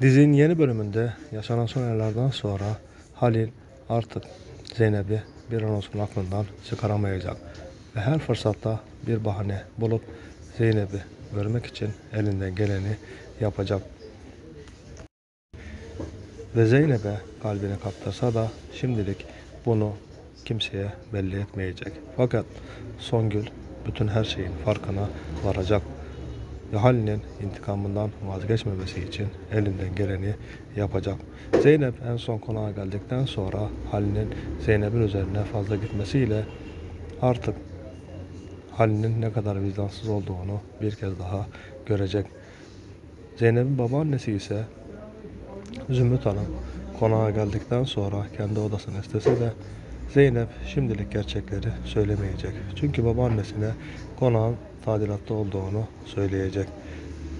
Dizinin yeni bölümünde yaşanan son olaylardan sonra Halil artık Zeynep'i bir an olsun aklından çıkaramayacak. Ve her fırsatta bir bahane bulup Zeynep'i görmek için elinden geleni yapacak. Ve Zeynep'e kalbini kaptırsa da şimdilik bunu kimseye belli etmeyecek. Fakat Songül bütün her şeyin farkına varacak. Halil'in intikamından vazgeçmemesi için elinden geleni yapacak. Zeynep en son konağa geldikten sonra Halil'in Zeynep'in üzerine fazla gitmesiyle artık Halil'in ne kadar vicdansız olduğunu bir kez daha görecek. Zeynep'in babaannesi ise Zümrüt Hanım konağa geldikten sonra kendi odasını istese de Zeynep şimdilik gerçekleri söylemeyecek. Çünkü babaannesine konağın tadilatta olduğunu söyleyecek.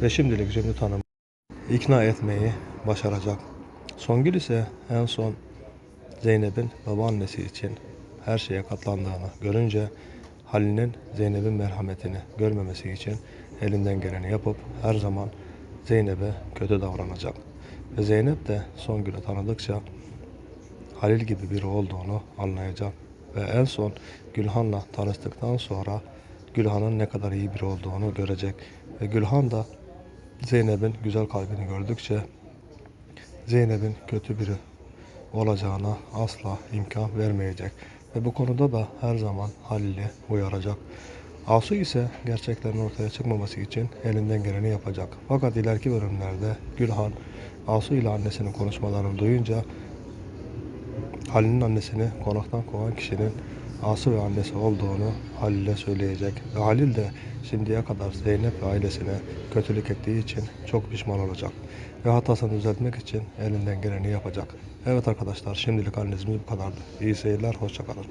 Ve şimdilik Zümrüt Hanım ikna etmeyi başaracak. Songül ise en son Zeynep'in babaannesi için her şeye katlandığını görünce Halil'in Zeynep'in merhametini görmemesi için elinden geleni yapıp her zaman Zeynep'e kötü davranacak. Ve Zeynep de Songül'ü tanıdıkça Halil gibi biri olduğunu anlayacak. Ve en son Gülhan'la tanıştıktan sonra Gülhan'ın ne kadar iyi biri olduğunu görecek. Ve Gülhan da Zeynep'in güzel kalbini gördükçe Zeynep'in kötü biri olacağına asla imkan vermeyecek. Ve bu konuda da her zaman Halil'i uyaracak. Asu ise gerçeklerin ortaya çıkmaması için elinden geleni yapacak. Fakat ileriki bölümlerde Gülhan Asu ile annesinin konuşmalarını duyunca Halil'in annesini konaktan kovan kişinin Asu ve annesi olduğunu Halil'e söyleyecek. Ve Halil de şimdiye kadar Zeynep ve ailesine kötülük ettiği için çok pişman olacak. Ve hatasını düzeltmek için elinden geleni yapacak. Evet arkadaşlar şimdilik analizimiz bu kadardı. İyi seyirler, hoşçakalın.